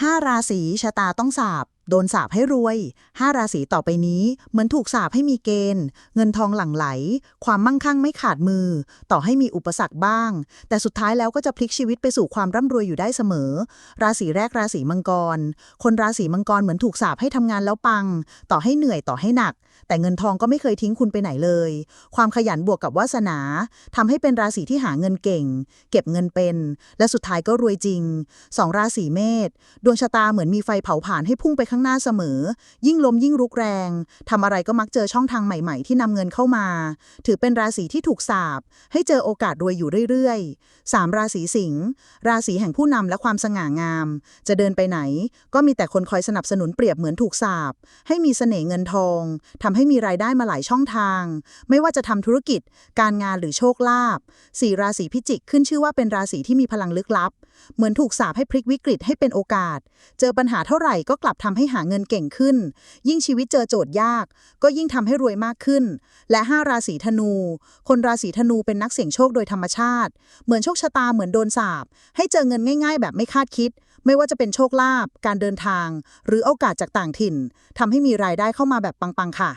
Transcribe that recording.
5 ราศีชะตาต้องสาบ โดนสาบให้รวย 5 ราศีต่อไปนี้ เหมือนถูกสาบให้มีเกณฑ์ เงินทองหลั่งไหล ความมั่งคั่งไม่ขาดมือ ต่อให้มีอุปสรรคบ้าง แต่สุดท้ายแล้วก็จะพลิกชีวิตไปสู่ความร่ำรวยอยู่ได้เสมอ ราศีแรกราศีมังกร คนราศีมังกรเหมือนถูกสาบให้ทำงานแล้วปัง ต่อให้เหนื่อยต่อให้หนัก แต่เงินทองก็ไม่เคยทิ้งคุณไปไหนเลย ความขยันบวกกับวาสนาทำให้เป็นราศีที่หาเงินเก่ง เก็บเงินเป็น และสุดท้ายก็รวยจริงสองราศีเมษดวงชะตาเหมือนมีไฟเผาผลาญให้พุ่งไปข้างหน้าเสมอ ยิ่งลมยิ่งรุกแรงทำอะไรก็มักเจอช่องทางใหม่ๆ ที่นำเงินเข้ามา ถือเป็นราศีที่ถูกสาบ ให้เจอโอกาสรวยอยู่เรื่อยๆสามราศีสิงห์ราศีแห่งผู้นำและความสง่างาม จะเดินไปไหน ก็มีแต่คนคอยสนับสนุนเปรียบเหมือนถูกสาบ ให้มีเสน่ห์เงินทองทำให้มีรายได้มาหลายช่องทาง ไม่ว่าจะทำธุรกิจ การงานหรือโชคลาภสี่ราศีพิจิกขึ้นชื่อว่าเป็นราศีที่มีพลังลึกลับ เหมือนถูกสาบให้พลิกวิกฤตให้เป็นโอกาส เจอปัญหาเท่าไหร่ก็กลับทำให้หาเงินเก่งขึ้น ยิ่งชีวิตเจอโจทย์ยาก ก็ยิ่งทำให้รวยมากขึ้น และ 5 ราศีธนู คนราศีธนูเป็นนักเสี่ยงโชคโดยธรรมชาติ เหมือนโชคชะตาเหมือนโดนสาบ ให้เจอเงินง่าย ๆ แบบไม่คาดคิด ไม่ว่าจะเป็นโชคลาภการเดินทาง หรือโอกาสจากต่างถิ่นทำให้มีรายได้เข้ามาแบบปังๆค่ะ